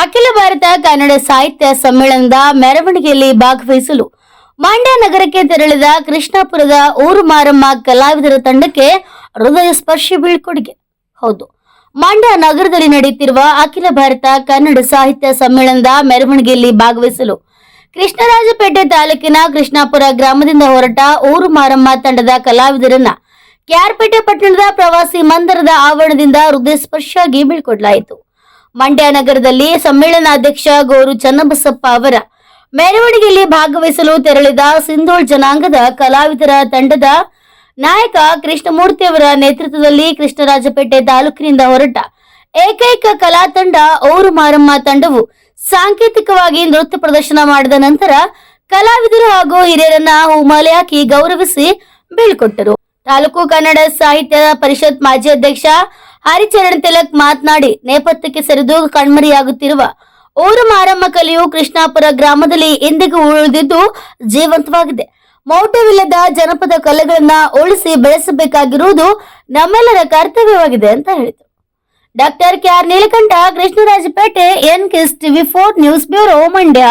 ಅಖಿಲ ಭಾರತ ಕನ್ನಡ ಸಾಹಿತ್ಯ ಸಮ್ಮೇಳನದ ಮೆರವಣಿಗೆಯಲ್ಲಿ ಭಾಗವಹಿಸಲು ಮಂಡ್ಯ ನಗರಕ್ಕೆ ತೆರಳಿದ ಕೃಷ್ಣಾಪುರದ ಊರು ಮಾರಮ್ಮ ಕಲಾವಿದರ ತಂಡಕ್ಕೆ ಹೃದಯ ಸ್ಪರ್ಶಿ ಬೀಳ್ಕೊಡುಗೆ. ಹೌದು, ಮಂಡ್ಯ ನಗರದಲ್ಲಿ ನಡೆಯುತ್ತಿರುವ ಅಖಿಲ ಭಾರತ ಕನ್ನಡ ಸಾಹಿತ್ಯ ಸಮ್ಮೇಳನದ ಮೆರವಣಿಗೆಯಲ್ಲಿ ಭಾಗವಹಿಸಲು ಕೃಷ್ಣರಾಜಪೇಟೆ ತಾಲೂಕಿನ ಕೃಷ್ಣಾಪುರ ಗ್ರಾಮದಿಂದ ಹೊರಟ ಊರು ಮಾರಮ್ಮ ತಂಡದ ಕಲಾವಿದರನ್ನ ಕ್ಯಾರ್ಪೇಟೆ ಪಟ್ಟಣದ ಪ್ರವಾಸಿ ಮಂದಿರದ ಆವರಣದಿಂದ ಹೃದಯ ಸ್ಪರ್ಶಿಯಾಗಿ ಬೀಳ್ಕೊಡ್ಲಾಯಿತು. ಮಂಡ್ಯ ನಗರದಲ್ಲಿ ಸಮ್ಮೇಳನಾಧ್ಯಕ್ಷ ಗೋರು ಚನ್ನಬಸಪ್ಪ ಅವರ ಮೆರವಣಿಗೆಯಲ್ಲಿ ಭಾಗವಹಿಸಲು ತೆರಳಿದ ಸಿಂಧೂಳ್ ಜನಾಂಗದ ಕಲಾವಿದರ ತಂಡದ ನಾಯಕ ಕೃಷ್ಣಮೂರ್ತಿ ಅವರ ನೇತೃತ್ವದಲ್ಲಿ ಕೃಷ್ಣರಾಜಪೇಟೆ ತಾಲೂಕಿನಿಂದ ಹೊರಟ ಏಕೈಕ ಕಲಾ ತಂಡ ಔರು ಮಾರಮ್ಮ ತಂಡವು ಸಾಂಕೇತಿಕವಾಗಿ ನೃತ್ಯ ಪ್ರದರ್ಶನ ಮಾಡಿದ ನಂತರ ಕಲಾವಿದರು ಹಾಗೂ ಹಿರಿಯರನ್ನ ಹೂಮಾಲೆ ಹಾಕಿ ಗೌರವಿಸಿ ಬೀಳ್ಕೊಟ್ಟರು. ತಾಲೂಕು ಕನ್ನಡ ಸಾಹಿತ್ಯ ಪರಿಷತ್ ಮಾಜಿ ಅಧ್ಯಕ್ಷ ಹರಿಚರಣ್ ತಿಲಕ್ ಮಾತನಾಡಿ ನೇಪಥ್ಯಕ್ಕೆ ಸರಿದು ಕಣ್ಮರೆಯಾಗುತ್ತಿರುವ ಊರು ಮಾರಮ್ಮ ಕಲೆಯು ಕೃಷ್ಣಾಪುರ ಗ್ರಾಮದಲ್ಲಿ ಎಂದಿಗೂ ಉಳಿದಿದ್ದು ಜೀವಂತವಾಗಿದೆ ಮೌಟವಿಲ್ಲದ ಜನಪದ ಕಲೆಗಳನ್ನ ಉಳಿಸಿ ಬೆಳೆಸಬೇಕಾಗಿರುವುದು ನಮ್ಮೆಲ್ಲರ ಕರ್ತವ್ಯವಾಗಿದೆ ಅಂತ ಹೇಳಿದರು doctor K R Neelakantha Krishnarajapete N ಕೆಸ್ TV four news bureau Mandya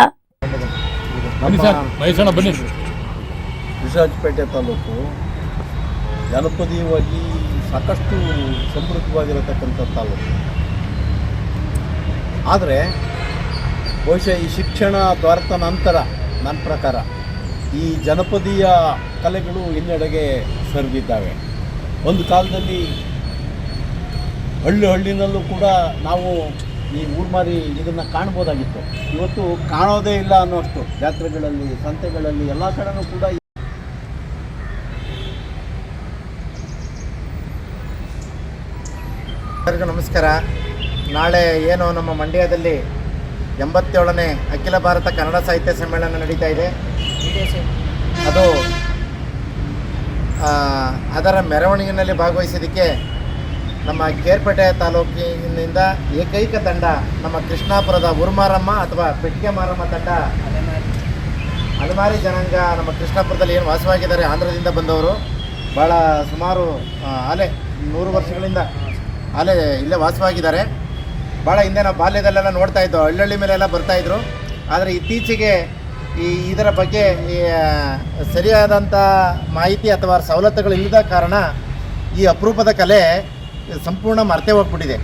Virajpet taluk ಜನಪದೀಯವಾಗಿ ಸಾಕಷ್ಟು ಸಮೃದ್ಧವಾಗಿರತಕ್ಕಂಥ ತಾಲೂಕು ಆದರೆ, ಬಹುಶಃ ಈ ಶಿಕ್ಷಣ ದೊರೆತ ನಂತರ ನನ್ನ ಪ್ರಕಾರ ಈ ಜನಪದೀಯ ಕಲೆಗಳು ಹಿನ್ನಡೆಗೆ ಸರಿದಿದ್ದಾವೆ. ಒಂದು ಕಾಲದಲ್ಲಿ ಹಳ್ಳಿ ಹಳ್ಳಿನಲ್ಲೂ ಕೂಡ ನಾವು ಈ ಊರ್ಮಾರಿ ಇದನ್ನು ಕಾಣ್ಬೋದಾಗಿತ್ತು. ಇವತ್ತು ಕಾಣೋದೇ ಇಲ್ಲ ಅನ್ನೋಷ್ಟು. ಜಾತ್ರೆಗಳಲ್ಲಿ, ಸಂತೆಗಳಲ್ಲಿ, ಎಲ್ಲ ಕಡೆನೂ ಕೂಡ ಎಲ್ಲರಿಗೂ ನಮಸ್ಕಾರ. ನಾಳೆ ಏನು ನಮ್ಮ ಮಂಡ್ಯದಲ್ಲಿ ಎಂಬತ್ತೇಳನೇ ಅಖಿಲ ಭಾರತ ಕನ್ನಡ ಸಾಹಿತ್ಯ ಸಮ್ಮೇಳನ ನಡೀತಾ ಇದೆ. ಅದು ಅದರ ಮೆರವಣಿಗೆಯಲ್ಲಿ ಭಾಗವಹಿಸಿದ್ದಕ್ಕೆ ನಮ್ಮ ಕೇರ್ಪೇಟೆ ತಾಲೂಕಿನಿಂದ ಏಕೈಕ ತಂಡ ನಮ್ಮ ಕೃಷ್ಣಾಪುರದ ಉರ್ಮಾರಮ್ಮ ಅಥವಾ ಪೆಟ್ಟಿಗೆ ಮಾರಮ್ಮ ತಂಡ. ಅಲೆಮಾರಿ ಜನಾಂಗ ನಮ್ಮ ಕೃಷ್ಣಾಪುರದಲ್ಲಿ ಏನು ವಾಸವಾಗಿದ್ದಾರೆ ಆಂಧ್ರದಿಂದ ಬಂದವರು. ಭಾಳ ಸುಮಾರು ಅಲೆ ನೂರು ವರ್ಷಗಳಿಂದ ಅಲೆ ಇಲ್ಲೇ ವಾಸವಾಗಿದ್ದಾರೆ. ಭಾಳ ಹಿಂದೆ ನಾವು ಬಾಲ್ಯದಲ್ಲೆಲ್ಲ ನೋಡ್ತಾ ಇದ್ದೋ ಹಳ್ಳಹಳ್ಳಿ ಮೇಲೆಲ್ಲ ಬರ್ತಾಯಿದ್ರು ಆದರೆ ಇತ್ತೀಚೆಗೆ ಈ ಇದರ ಬಗ್ಗೆ ಸರಿಯಾದಂಥ ಮಾಹಿತಿ ಅಥವಾ ಸವಲತ್ತುಗಳು ಇಲ್ಲದ ಕಾರಣ ಈ ಅಪರೂಪದ ಕಲೆ ಸಂಪೂರ್ಣ ಮರ್ತೆ ಹೋಗ್ಬಿಟ್ಟಿದೆ.